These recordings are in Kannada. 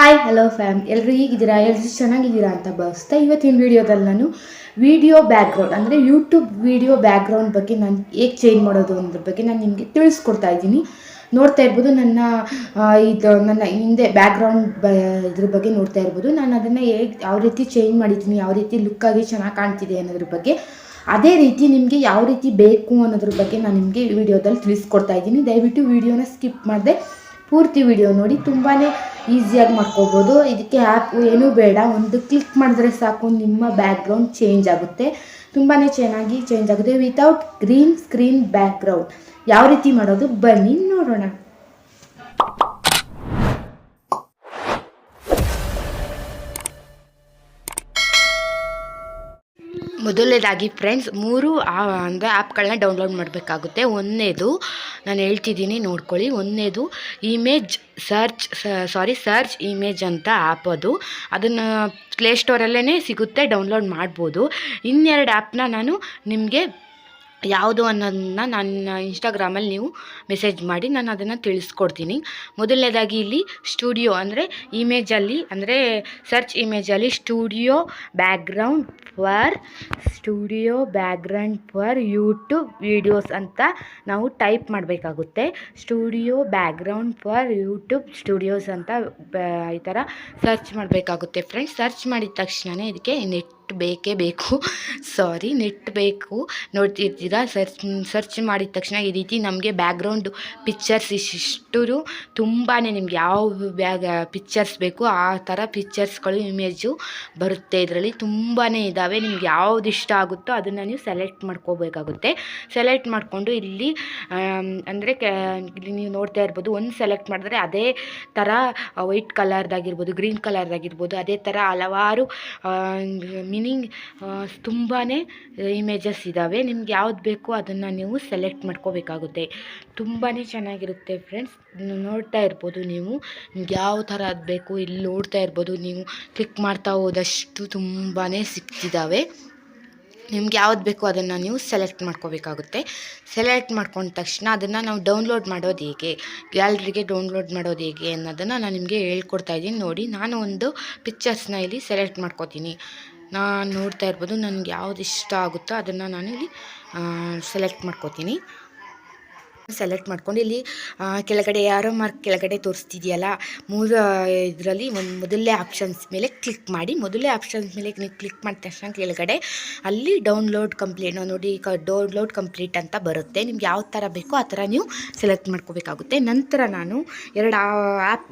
ಹಾಯ್ ಹಲೋ ಫ್ಯಾಮ್ ಎಲ್ಲರೂ ಹೇಗಿದ್ದೀರಾ? ಎಲ್ಲರೂ ಚೆನ್ನಾಗಿದ್ದೀರಾ ಅಂತ ಭಾವಿಸ್ತಾ ಇವತ್ತಿನ ವಿಡಿಯೋದಲ್ಲಿ ನಾನು ವಿಡಿಯೋ ಬ್ಯಾಕ್ಗ್ರೌಂಡ್ ಅಂದರೆ ಯೂಟ್ಯೂಬ್ ವಿಡಿಯೋ ಬ್ಯಾಕ್ಗ್ರೌಂಡ್ ಬಗ್ಗೆ ನಾನು ಹೇಗೆ ಚೇಂಜ್ ಮಾಡೋದು ಅನ್ನೋದ್ರ ಬಗ್ಗೆ ನಾನು ನಿಮಗೆ ತಿಳಿಸ್ಕೊಡ್ತಾ ಇದ್ದೀನಿ. ನೋಡ್ತಾ ಇರ್ಬೋದು ನನ್ನ ಇದು ನನ್ನ ಹಿಂದೆ ಬ್ಯಾಕ್ಗ್ರೌಂಡ್ ಬ, ಇದ್ರ ಬಗ್ಗೆ ನೋಡ್ತಾ ಇರ್ಬೋದು. ನಾನು ಅದನ್ನು ಹೇಗೆ, ಯಾವ ರೀತಿ ಚೇಂಜ್ ಮಾಡಿದ್ದೀನಿ, ಯಾವ ರೀತಿ ಲುಕ್ಕಾಗಿ ಚೆನ್ನಾಗಿ ಕಾಣ್ತಿದೆ ಅನ್ನೋದ್ರ ಬಗ್ಗೆ, ಅದೇ ರೀತಿ ನಿಮಗೆ ಯಾವ ರೀತಿ ಬೇಕು ಅನ್ನೋದ್ರ ಬಗ್ಗೆ ನಾನು ನಿಮಗೆ ವಿಡಿಯೋದಲ್ಲಿ ತಿಳಿಸ್ಕೊಡ್ತಾ ಇದ್ದೀನಿ. ದಯವಿಟ್ಟು ವಿಡಿಯೋನ ಸ್ಕಿಪ್ ಮಾಡಿದೆ, ಪೂರ್ತಿ ವಿಡಿಯೋ ನೋಡಿ. ತುಂಬಾ ಈಸಿಯಾಗಿ ಮಾಡ್ಕೋಬೋದು. ಇದಕ್ಕೆ ಆ್ಯಪ್ ಏನೂ ಬೇಡ. ಒಂದು ಕ್ಲಿಕ್ ಮಾಡಿದ್ರೆ ಸಾಕು, ನಿಮ್ಮ ಬ್ಯಾಕ್ಗ್ರೌಂಡ್ ಚೇಂಜ್ ಆಗುತ್ತೆ. ತುಂಬಾ ಚೆನ್ನಾಗಿ ಚೇಂಜ್ ಆಗುತ್ತೆ ವಿತೌಟ್ ಗ್ರೀನ್ ಸ್ಕ್ರೀನ್ ಬ್ಯಾಕ್ಗ್ರೌಂಡ್ ಯಾವ ರೀತಿ ಮಾಡೋದು? ಬನ್ನಿ ನೋಡೋಣ. ಮೊದಲನೇದಾಗಿ ಫ್ರೆಂಡ್ಸ್ ಮೂರು ಅಂದರೆ ಆ್ಯಪ್ಗಳನ್ನ ಡೌನ್ಲೋಡ್ ಮಾಡಬೇಕಾಗುತ್ತೆ. ಒಂದನೇದು, ನಾನು ಹೇಳ್ತಿದ್ದೀನಿ ನೋಡ್ಕೊಳ್ಳಿ. ಒಂದನೇದು image search sorry search image ಅಂತ ಆ್ಯಪ್ ಅದು. ಅದನ್ನು ಪ್ಲೇಸ್ಟೋರಲ್ಲೇ ಸಿಗುತ್ತೆ ಡೌನ್ಲೋಡ್ ಮಾಡ್ಬೋದು. ಇನ್ನೆರಡು ಆ್ಯಪ್ನ ನಾನು ನಿಮಗೆ ಯಾವುದು ಅನ್ನೋದನ್ನ ನನ್ನ ಇನ್ಸ್ಟಾಗ್ರಾಮಲ್ಲಿ ನೀವು ಮೆಸೇಜ್ ಮಾಡಿ ನಾನು ಅದನ್ನು ತಿಳಿಸ್ಕೊಡ್ತೀನಿ. ಮೊದಲನೇದಾಗಿ ಇಲ್ಲಿ ಸ್ಟುಡಿಯೋ ಅಂದರೆ ಇಮೇಜಲ್ಲಿ ಅಂದರೆ search ಇಮೇಜಲ್ಲಿ studio background for studio background for YouTube videos ಅಂತ ನಾವು ಟೈಪ್ ಮಾಡಬೇಕಾಗುತ್ತೆ. Studio background for YouTube studios ಅಂತ ಈ ಥರ ಸರ್ಚ್ ಮಾಡಬೇಕಾಗುತ್ತೆ. ಫ್ರೆಂಡ್ಸ್ ಸರ್ಚ್ ಮಾಡಿದ ತಕ್ಷಣವೇ ಇದಕ್ಕೆ ನೆಟ್ ಬೇಕೇ ಬೇಕು. ಸಾರಿ, ನೆಟ್ ಬೇಕು. ನೋಡ್ತಿರ್ತೀರಾ ಸರ್ಚ್ ಸರ್ಚ್ ಮಾಡಿದ ತಕ್ಷಣ ಈ ರೀತಿ ನಮಗೆ ಬ್ಯಾಕ್ಗ್ರೌಂಡ್ ಪಿಕ್ಚರ್ಸ್ ಇಷ್ಟು ತುಂಬಾ ನಿಮ್ಗೆ ಯಾವ ಬ್ಯಾಗ್, ಪಿಕ್ಚರ್ಸ್ ಬೇಕು, ಆ ಥರ ಪಿಕ್ಚರ್ಸ್ಗಳು, ಇಮೇಜು ಬರುತ್ತೆ. ಇದರಲ್ಲಿ ತುಂಬಾ ಇದ್ದಾವೆ ನಿಮ್ಗೆ ಯಾವ್ದು ಇಷ್ಟ ಆಗುತ್ತೋ ಅದನ್ನು ನೀವು ಸೆಲೆಕ್ಟ್ ಮಾಡ್ಕೋಬೇಕಾಗುತ್ತೆ. ಸೆಲೆಕ್ಟ್ ಮಾಡಿಕೊಂಡು ಇಲ್ಲಿ ಅಂದರೆ ಇಲ್ಲಿ ನೀವು ನೋಡ್ತಾ ಇರ್ಬೋದು. ಒಂದು ಸೆಲೆಕ್ಟ್ ಮಾಡಿದ್ರೆ ಅದೇ ಥರ ವೈಟ್ ಕಲರ್ದಾಗಿರ್ಬೋದು, ಗ್ರೀನ್ ಕಲರ್ದಾಗಿರ್ಬೋದು, ಅದೇ ಥರ ಹಲವಾರು ಮೀನಿಂಗ್ ತುಂಬಾ ಇಮೇಜಸ್ ಇದ್ದಾವೆ ನಿಮ್ಗೆ ಯಾವ್ದು ಬೇಕೋ ಅದನ್ನು ನೀವು ಸೆಲೆಕ್ಟ್ ಮಾಡ್ಕೋಬೇಕಾಗುತ್ತೆ. ತುಂಬಾ ಚೆನ್ನಾಗಿರುತ್ತೆ ಫ್ರೆಂಡ್ಸ್ ನೋಡ್ತಾ ಇರ್ಬೋದು ನೀವು. ನಿಮ್ಗೆ ಯಾವ ಥರ ಅದು ಬೇಕು ಇಲ್ಲಿ ನೋಡ್ತಾ ಇರ್ಬೋದು ನೀವು. ಕ್ಲಿಕ್ ಮಾಡ್ತಾ ಹೋದಷ್ಟು ತುಂಬಾ ಸಿಕ್ತಿದ್ದಾವೆ ನಿಮ್ಗೆ ಯಾವ್ದು ಬೇಕು ಅದನ್ನು ನೀವು ಸೆಲೆಕ್ಟ್ ಮಾಡ್ಕೋಬೇಕಾಗುತ್ತೆ. ಸೆಲೆಕ್ಟ್ ಮಾಡ್ಕೊಂಡ ತಕ್ಷಣ ಅದನ್ನು ನಾವು ಡೌನ್ಲೋಡ್ ಮಾಡೋದು ಹೇಗೆ? ಗ್ಯಾಲ್ರಿಗೆ ಡೌನ್ಲೋಡ್ ಮಾಡೋದು ಹೇಗೆ ಅನ್ನೋದನ್ನು ನಾನು ನಿಮಗೆ ಹೇಳ್ಕೊಡ್ತಾ ಇದ್ದೀನಿ. ನೋಡಿ, ನಾನು ಒಂದು ಪಿಕ್ಚರ್ಸ್ನ ಇಲ್ಲಿ ಸೆಲೆಕ್ಟ್ ಮಾಡ್ಕೋತೀನಿ. ನಾನು ನೋಡ್ತಾ ಇರ್ಬೋದು ನನಗೆ ಯಾವ್ದು ಇಷ್ಟ ಆಗುತ್ತೋ ಅದನ್ನು ನಾನಿಲ್ಲಿ ಸೆಲೆಕ್ಟ್ ಮಾಡ್ಕೋತೀನಿ. ಸೆಲೆಕ್ಟ್ ಮಾಡ್ಕೊಂಡು ಇಲ್ಲಿ ಕೆಳಗಡೆ ಯಾರೋ ಮಾರ್ಕ್ ಕೆಳಗಡೆ ತೋರಿಸ್ತಿದೆಯಲ್ಲ, ಮೂರು ಇದರಲ್ಲಿ ಒಂದು ಮೊದಲೇ ಆಪ್ಷನ್ಸ್ ಮೇಲೆ ಕ್ಲಿಕ್ ಮಾಡಿ, ಮೊದಲೇ ಆಪ್ಷನ್ಸ್ ಮೇಲೆ ನೀವು ಕ್ಲಿಕ್ ಮಾಡಿದ ತಕ್ಷಣ ಕೆಳಗಡೆ ಅಲ್ಲಿ ಡೌನ್ಲೋಡ್ ಕಂಪ್ಲೀಟ್ ನೋಡಿ ಈಗ ಡೌನ್ಲೋಡ್ ಕಂಪ್ಲೀಟ್ ಅಂತ ಬರುತ್ತೆ. ನಿಮ್ಗೆ ಯಾವ ಥರ ಬೇಕೋ ಆ ಥರ ನೀವು ಸೆಲೆಕ್ಟ್ ಮಾಡ್ಕೋಬೇಕಾಗುತ್ತೆ. ನಂತರ ನಾನು ಎರಡು ಆ್ಯಪ್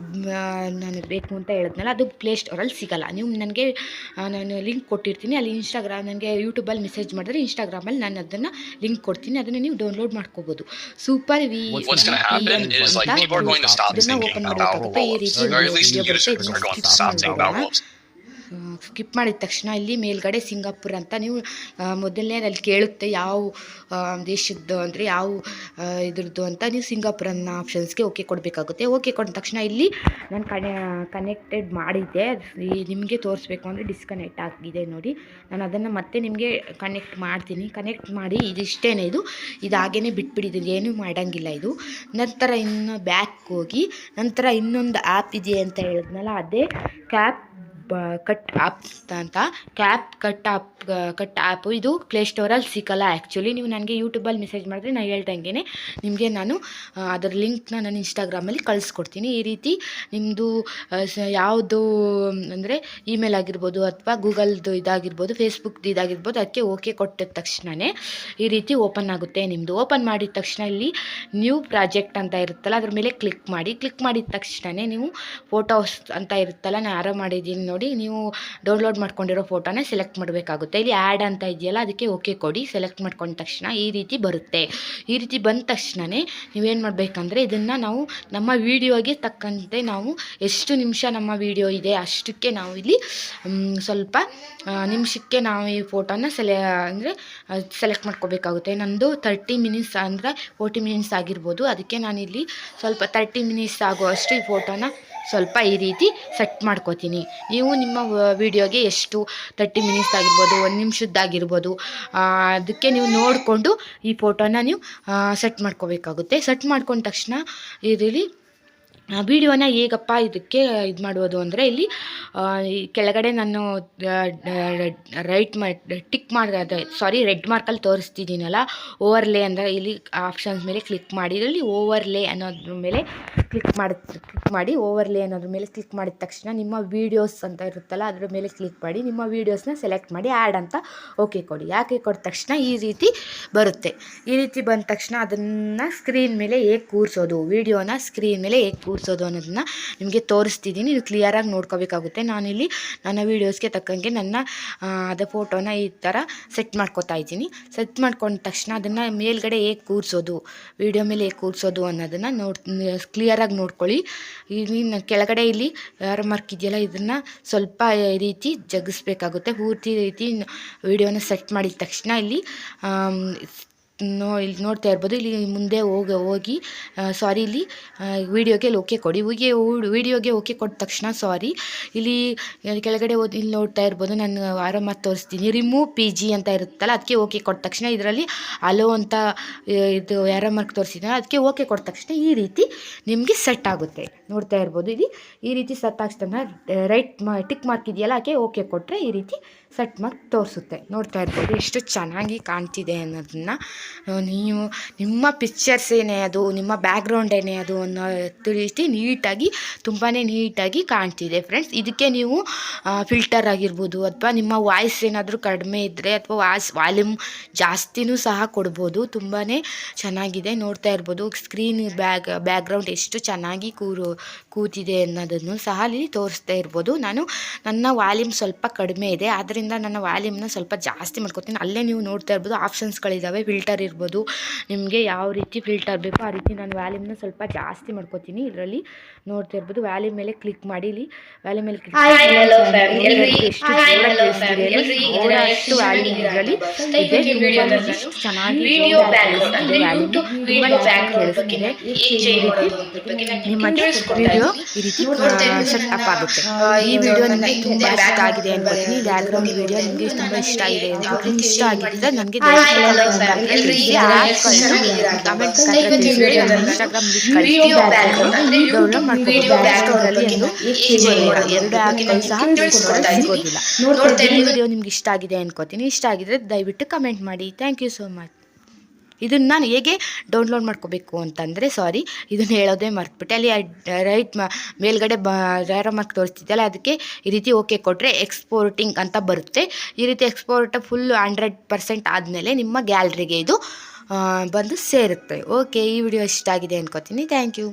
ನಾನು ಬೇಕು ಅಂತ ಹೇಳಿದ್ನಲ್ಲ, ಅದು ಪ್ಲೇಸ್ಟೋರಲ್ಲಿ ಸಿಗಲ್ಲ. ನೀವು ನನಗೆ ನಾನು ಲಿಂಕ್ ಕೊಟ್ಟಿರ್ತೀನಿ. ಅಲ್ಲಿ ಇನ್ಸ್ಟಾಗ್ರಾಮ್ ನನಗೆ ಯೂಟ್ಯೂಬಲ್ಲಿ ಮೆಸೇಜ್ ಮಾಡಿದ್ರೆ ಇನ್ಸ್ಟಾಗ್ರಾಮಲ್ಲಿ ನಾನು ಅದನ್ನು ಲಿಂಕ್ ಕೊಡ್ತೀನಿ. ಅದನ್ನು ನೀವು ಡೌನ್ಲೋಡ್ ಮಾಡ್ಕೋಬೋದು. ಸೂಪರ್ ವಿ What's going to happen is like people are going to stop thinking about roll-ups, or at least YouTubers are going to stop thinking about roll-ups. Skip ಮಾಡಿದ ತಕ್ಷಣ ಇಲ್ಲಿ ಮೇಲ್ಗಡೆ ಸಿಂಗಾಪುರ್ ಅಂತ ನೀವು ಮೊದಲನೇದಲ್ಲಿ ಕೇಳುತ್ತೆ ಯಾವ ದೇಶದ್ದು ಅಂದರೆ ಯಾವ ಇದ್ರದ್ದು ಅಂತ ನೀವು ಸಿಂಗಾಪುರ್ ಅನ್ನೋ ಆಪ್ಷನ್ಸ್ಗೆ ಓಕೆ ಕೊಡಬೇಕಾಗುತ್ತೆ. ಓಕೆ ಕೊಟ್ಟ ತಕ್ಷಣ ಇಲ್ಲಿ ನಾನು ಕನೆ ಕನೆಕ್ಟೆಡ್ ಮಾಡಿದ್ದೆ. ನಿಮಗೆ ತೋರಿಸ್ಬೇಕು ಅಂದರೆ ಡಿಸ್ಕನೆಕ್ಟ್ ಆಗಿದೆ ನೋಡಿ. ನಾನು ಅದನ್ನು ಮತ್ತೆ ನಿಮಗೆ ಕನೆಕ್ಟ್ ಮಾಡ್ತೀನಿ. ಕನೆಕ್ಟ್ ಮಾಡಿ ಇದಿಷ್ಟೇ ಇದು. ಇದು ಹಾಗೇ ಬಿಟ್ಬಿಟ್ಟಿದ್ದೀನಿ ಏನೂ ಮಾಡೋಂಗಿಲ್ಲ ಇದು. ನಂತರ ಇನ್ನು ಬ್ಯಾಕ್ ಹೋಗಿ, ನಂತರ ಇನ್ನೊಂದು ಆ್ಯಪ್ ಇದೆ ಅಂತ ಹೇಳಿದ್ನಲ್ಲ, ಅದೇ ಕ್ಯಾಪ್ ಕಟ್ ಆಪ್ ಅಂತ. CapCut app cut app ಇದು ಪ್ಲೇ ಸ್ಟೋರಲ್ಲಿ ಸಿಕ್ಕಲ್ಲ ಆ್ಯಕ್ಚುಲಿ ನೀವು ನನಗೆ ಯೂಟ್ಯೂಬಲ್ಲಿ ಮೆಸೇಜ್ ಮಾಡಿದ್ರೆ ನಾನು ಹೇಳ್ದಂಗೆ ನಿಮಗೆ ನಾನು ಅದರ ಲಿಂಕ್ನ ನಾನು ಇನ್ಸ್ಟಾಗ್ರಾಮಲ್ಲಿ ಕಳಿಸ್ಕೊಡ್ತೀನಿ. ಈ ರೀತಿ ನಿಮ್ಮದು ಯಾವುದು, ಅಂದರೆ ಇಮೇಲ್ ಆಗಿರ್ಬೋದು ಅಥವಾ ಗೂಗಲ್ದು ಇದಾಗಿರ್ಬೋದು ಫೇಸ್ಬುಕ್ದು ಇದಾಗಿರ್ಬೋದು, ಅದಕ್ಕೆ ಓಕೆ ಕೊಟ್ಟಿದ ತಕ್ಷಣವೇ ಈ ರೀತಿ ಓಪನ್ ಆಗುತ್ತೆ ನಿಮ್ಮದು ಓಪನ್ ಮಾಡಿದ ತಕ್ಷಣ ಇಲ್ಲಿ ನ್ಯೂ ಪ್ರಾಜೆಕ್ಟ್ ಅಂತ ಇರುತ್ತಲ್ಲ, ಅದ್ರ ಮೇಲೆ ಕ್ಲಿಕ್ ಮಾಡಿ. ಕ್ಲಿಕ್ ಮಾಡಿದ ತಕ್ಷಣವೇ ನೀವು ಫೋಟೋಸ್ ಅಂತ ಇರುತ್ತಲ್ಲ, ನಾನು ಯಾರೋ ಮಾಡಿದ್ದೀನಿ ನೀವು ಡೌನ್ಲೋಡ್ ಮಾಡ್ಕೊಂಡಿರೋ ಫೋಟೋನ ಸೆಲೆಕ್ಟ್ ಮಾಡಬೇಕಾಗುತ್ತೆ. ಇಲ್ಲಿ ಆ್ಯಡ್ ಅಂತ ಇದೆಯಲ್ಲ, ಅದಕ್ಕೆ ಓಕೆ ಕೊಡಿ. ಸೆಲೆಕ್ಟ್ ಮಾಡ್ಕೊಂಡ ತಕ್ಷಣ ಈ ರೀತಿ ಬರುತ್ತೆ. ಈ ರೀತಿ ಬಂದ ತಕ್ಷಣವೇ ನೀವೇನು ಮಾಡಬೇಕಂದ್ರೆ ಇದನ್ನು ನಾವು ನಮ್ಮ ವೀಡಿಯೋಗೆ ತಕ್ಕಂತೆ ನಾವು ಎಷ್ಟು ನಿಮಿಷ ನಮ್ಮ ವೀಡಿಯೋ ಇದೆ, ಅಷ್ಟಕ್ಕೆ ನಾವು ಇಲ್ಲಿ ಸ್ವಲ್ಪ ನಿಮಿಷಕ್ಕೆ ನಾವು ಈ ಫೋಟೋನ ಸೆಲೆ ಅಂದರೆ ಸೆಲೆಕ್ಟ್ ಮಾಡ್ಕೋಬೇಕಾಗುತ್ತೆ. ನಂದು ತರ್ಟಿ ಮಿನಿಟ್ಸ್ ಅಂದರೆ ಫೋರ್ಟಿ ಮಿನಿಟ್ಸ್ ಆಗಿರ್ಬೋದು. ಅದಕ್ಕೆ ನಾನಿಲ್ಲಿ ಸ್ವಲ್ಪ ತರ್ಟಿ ಮಿನಿಟ್ಸ್ ಆಗುವಷ್ಟು ಈ ಫೋಟೋನ ಸ್ವಲ್ಪ ಈ ರೀತಿ ಸೆಟ್ ಮಾಡ್ಕೋತೀನಿ. ನೀವು ನಿಮ್ಮ ವಿಡಿಯೋಗೆ ಎಷ್ಟು ತರ್ಟಿ ಮಿನಿಟ್ಸ್ ಆಗಿರ್ಬೋದು, ಒಂದು ನಿಮಿಷದ್ದಾಗಿರ್ಬೋದು ಅದಕ್ಕೆ ನೀವು ನೋಡಿಕೊಂಡು ಈ ಫೋಟೋನ ನೀವು ಸೆಟ್ ಮಾಡ್ಕೋಬೇಕಾಗುತ್ತೆ. ಸೆಟ್ ಮಾಡ್ಕೊಂಡ ತಕ್ಷಣ, ಇದರಲ್ಲಿ ವಿಡಿಯೋನ ಹೇಗಪ್ಪ ಇದಕ್ಕೆ ಇದು ಮಾಡುವುದು ಅಂದರೆ ಇಲ್ಲಿ ಕೆಳಗಡೆ ನಾನು ರೈಟ್ ಮ, ಟಿಕ್ ಮಾಡಿದೆ ಸಾರಿ, ರೆಡ್ ಮಾರ್ಕಲ್ಲಿ ತೋರಿಸ್ತಿದ್ದೀನಲ್ಲ, ಓವರ್ಲೇ ಅಂದರೆ ಇಲ್ಲಿ ಆಪ್ಷನ್ಸ್ ಮೇಲೆ ಕ್ಲಿಕ್ ಮಾಡಿ, ಇದರಲ್ಲಿ ಓವರ್ಲೇ ಅನ್ನೋದ್ರ ಮೇಲೆ ಕ್ಲಿಕ್ ಮಾಡಿ ಕ್ಲಿಕ್ ಮಾಡಿ, ಓವರ್ಲೇ ಅನ್ನೋದ್ರ ಮೇಲೆ ಕ್ಲಿಕ್ ಮಾಡಿದ ತಕ್ಷಣ ನಿಮ್ಮ ವೀಡಿಯೋಸ್ ಅಂತ ಇರುತ್ತಲ್ಲ, ಅದ್ರ ಮೇಲೆ ಕ್ಲಿಕ್ ಮಾಡಿ, ನಿಮ್ಮ ವೀಡಿಯೋಸ್ನ ಸೆಲೆಕ್ಟ್ ಮಾಡಿ, ಆ್ಯಡ್ ಅಂತ ಓಕೆ ಕೊಡಿ. ಯಾಕೆ ಕೊಟ್ಟ ತಕ್ಷಣ ಈ ರೀತಿ ಬರುತ್ತೆ. ಈ ರೀತಿ ಬಂದ ತಕ್ಷಣ ಅದನ್ನು ಸ್ಕ್ರೀನ್ ಮೇಲೆ ಹೇಗೆ ಕೂರಿಸೋದು, ವೀಡಿಯೋನ ಸ್ಕ್ರೀನ್ ಮೇಲೆ ಹೇಗೆ ಕೂರಿಸೋದು? ಅನ್ನೋದನ್ನ ನಿಮಗೆ ತೋರಿಸ್ತಿದ್ದೀನಿ. ನೀವು ಕ್ಲಿಯರಾಗಿ ನೋಡ್ಕೋಬೇಕಾಗುತ್ತೆ. ನಾನಿಲ್ಲಿ ನನ್ನ ವೀಡಿಯೋಸ್ಗೆ ತಕ್ಕಂಗೆ ನನ್ನ ಅದೇ ಫೋಟೋನ ಈ ಥರ ಸೆಟ್ ಮಾಡ್ಕೊತಾ ಇದ್ದೀನಿ. ಸೆಟ್ ಮಾಡ್ಕೊಂಡ ತಕ್ಷಣ ಅದನ್ನು ಮೇಲ್ಗಡೆ ಹೇಗೆ ಕೂರಿಸೋದು ವೀಡಿಯೋ ಮೇಲೆ ಹೇಗೆ ಕೂರಿಸೋದು ಅನ್ನೋದನ್ನು ನೋಡ್ ಕ್ಲಿಯರಾಗಿ ನೋಡ್ಕೊಳ್ಳಿ. ಇಲ್ಲಿ ಕೆಳಗಡೆ ಇಲ್ಲಿ ಯಾರು ಮಾರ್ಕ್ ಇದೆಯಲ್ಲ, ಇದನ್ನು ಸ್ವಲ್ಪ ರೀತಿ ಜಗಿಸ್ಬೇಕಾಗುತ್ತೆ. ಪೂರ್ತಿ ರೀತಿ ವೀಡಿಯೋನ ಸೆಟ್ ಮಾಡಿದ ತಕ್ಷಣ ಇಲ್ಲಿ ನೋ, ಇಲ್ಲಿ ನೋಡ್ತಾ ಇರ್ಬೋದು. ಇಲ್ಲಿ ಮುಂದೆ ಹೋಗಿ ಹೋಗಿ ಸಾರಿ ಇಲ್ಲಿ ವೀಡಿಯೋಗೆ ಓಕೆ ಕೊಡಿ. ಹೀಗೆ ವೀಡಿಯೋಗೆ ಓಕೆ ಕೊಟ್ಟ ತಕ್ಷಣ ಸಾರಿ ಇಲ್ಲಿ ಕೆಳಗಡೆ ಹೋದ್, ಇಲ್ಲಿ ನೋಡ್ತಾ ಇರ್ಬೋದು. ನಾನು ಆರಾಮಾಗಿ ತೋರಿಸ್ತೀನಿ. ರಿಮೂವ್ ಪಿ ಜಿ ಅಂತ ಇರುತ್ತಲ್ಲ, ಅದಕ್ಕೆ ಓಕೆ ಕೊಟ್ಟ ತಕ್ಷಣ ಇದರಲ್ಲಿ ಅಲೋ ಅಂತ ಇದು ಆರಾಮಾಗಿ ತೋರಿಸಿದ್ರೆ ಅದಕ್ಕೆ ಓಕೆ ಕೊಟ್ಟ ತಕ್ಷಣ ಈ ರೀತಿ ನಿಮಗೆ ಸೆಟ್ ಆಗುತ್ತೆ. ನೋಡ್ತಾ ಇರ್ಬೋದು. ಇಲ್ಲಿ ಈ ರೀತಿ ಸೆಟ್ ಆಗ್ತದೆ ರೈಟ್ ಟಿಕ್ ಮಾರ್ಕ್ ಇದೆಯಲ್ಲ, ಅದಕ್ಕೆ ಓಕೆ ಕೊಟ್ಟರೆ ಈ ರೀತಿ ಸೆಟ್ ಮಾಡಿ ತೋರಿಸುತ್ತೆ. ನೋಡ್ತಾ ಇರ್ಬೋದು ಎಷ್ಟು ಚೆನ್ನಾಗಿ ಕಾಣ್ತಿದೆ ಅನ್ನೋದನ್ನು. ನೀವು ನಿಮ್ಮ ಪಿಕ್ಚರ್ಸ್ ಏನೇ ಅದು, ನಿಮ್ಮ ಬ್ಯಾಕ್ಗ್ರೌಂಡ್ ಏನೇ ಅದು ಅನ್ನೋ ತಿಳಿಸಿ ನೀಟಾಗಿ ತುಂಬಾ ನೀಟಾಗಿ ಕಾಣ್ತಿದೆ ಫ್ರೆಂಡ್ಸ್ ಇದಕ್ಕೆ ನೀವು ಫಿಲ್ಟರ್ ಆಗಿರ್ಬೋದು ಅಥವಾ ನಿಮ್ಮ ವಾಯ್ಸ್ ಏನಾದರೂ ಕಡಿಮೆ ಇದ್ದರೆ ಅಥವಾ ವಾಯ್ಸ್ ವಾಲ್ಯೂಮ್ ಜಾಸ್ತಿನೂ ಸಹ ಕೊಡ್ಬೋದು. ತುಂಬಾ ಚೆನ್ನಾಗಿದೆ ನೋಡ್ತಾ ಇರ್ಬೋದು. ಸ್ಕ್ರೀನ್ ಬ್ಯಾಗ್ ಬ್ಯಾಕ್ಗ್ರೌಂಡ್ ಎಷ್ಟು ಚೆನ್ನಾಗಿ ಕೂರು, ಕೂತಿದೆ ಅನ್ನೋದನ್ನು ಸಹ ಅಲ್ಲಿ ತೋರಿಸ್ತಾ ಇರ್ಬೋದು. ನಾನು, ನನ್ನ ವಾಲ್ಯೂಮ್ ಸ್ವಲ್ಪ ಕಡಿಮೆ ಇದೆ ಆದ್ದರಿಂದ ನನ್ನ ವ್ಯಾಲ್ಯೂಮ್ನ ಸ್ವಲ್ಪ ಜಾಸ್ತಿ ಮಾಡ್ಕೊತೀನಿ. ಅಲ್ಲೇ ನೀವು ನೋಡ್ತಾ ಇರ್ಬೋದು ಆಪ್ಷನ್ಸ್ಗಳಿದ್ದಾವೆ ಫಿಲ್ಟರ್ ಇರ್ಬೋದು. ನಿಮಗೆ ಯಾವ ರೀತಿ ಫಿಲ್ಟರ್ ಬೇಕೋ ಆ ರೀತಿ ನಾನು ವ್ಯಾಲ್ಯೂಮ್ನ ಸ್ವಲ್ಪ ಜಾಸ್ತಿ ಮಾಡ್ಕೊತೀನಿ ಇದರಲ್ಲಿ. ನೋಡ್ತಾ ಇರ್ಬೋದು ವ್ಯಾಲ್ಯೂಮ್ ಮೇಲೆ ಕ್ಲಿಕ್ ಮಾಡಿ ಇಲ್ಲಿ. ವ್ಯಾಲ್ಯೂ ಮೇಲೆ ಕ್ಲಿಕ್ ಮಾಡಿ ಎಷ್ಟು ಚೆನ್ನಾಗಿ ಇದರಲ್ಲಿ. ಚೆನ್ನಾಗಿ ಕೇಳಿಸ್ತಿದೆ. ಬ್ಯಾಕ್ಗ್ರೌಂಡ್ ನಿಮ್ಮ ವಿಡಿಯೋ ಈ ರೀತಿ ಸೆಟ್ ಅಪ್ ಆಗುತ್ತೆ. ಈ ವಿಡಿಯೋ ನಿಮಗೆ ತುಂಬಾ ಇಷ್ಟ ಆಗಿದೆ ಅನ್ಕೋತೀನಿ. ಇದೆ. ಬ್ಯಾಕ್ಗ್ರೌಂಡ್ ವಿಡಿಯೋ ನಿಮಗೆ ತುಂಬ ಇಷ್ಟ ಆಗಿದೆ. ಇಷ್ಟ ಆಗಿದ್ರೆ ನನಗೆ ಡೌನ್ಲೋಡ್ ಮಾಡ್ಕೊಂಡು. ಎರಡು ಆ್ಯಪ್ಗಳು ಸಹ. ಸಿಗೋದಿಲ್ಲ ಈ ವಿಡಿಯೋ ನಿಮ್ಗೆ ಇಷ್ಟ ಆಗಿದೆ ಅನ್ಕೋತೀನಿ. ಇಷ್ಟ ಆಗಿದ್ರೆ ದಯವಿಟ್ಟು ಕಮೆಂಟ್ ಮಾಡಿ. ಥ್ಯಾಂಕ್ ಯು ಸೋ ಮಚ್ ಇದನ್ನು ನಾನು ಹೇಗೆ ಡೌನ್ಲೋಡ್ ಮಾಡ್ಕೋಬೇಕು ಅಂತಂದರೆ ಸಾರಿ ಇದನ್ನು ಹೇಳೋದೇ ಮರ್ತುಬಿಟ್ಟೆ. ಅಲ್ಲಿ ರೈಟ್ ಮ, ಮೇಲ್ಗಡೆ ಬ ಜಾರೋ ಮಾರ್ಕ್ ತೋರಿಸ್ತಿದ್ದಲ್ಲ ಅದಕ್ಕೆ ಈ ರೀತಿ ಓಕೆ ಕೊಟ್ಟರೆ ಎಕ್ಸ್ಪೋರ್ಟಿಂಗ್ ಅಂತ ಬರುತ್ತೆ. ಈ ರೀತಿ ಎಕ್ಸ್ಪೋರ್ಟ್ ಫುಲ್ ಹಂಡ್ರೆಡ್ ಪರ್ಸೆಂಟ್ ಆದಮೇಲೆ ನಿಮ್ಮ ಗ್ಯಾಲ್ರಿಗೆ ಇದು ಬಂದು ಸೇರುತ್ತೆ. ಓಕೆ ಈ ವಿಡಿಯೋ ಇಷ್ಟ ಆಗಿದೆ ಅನ್ಕೋತೀನಿ. Thank you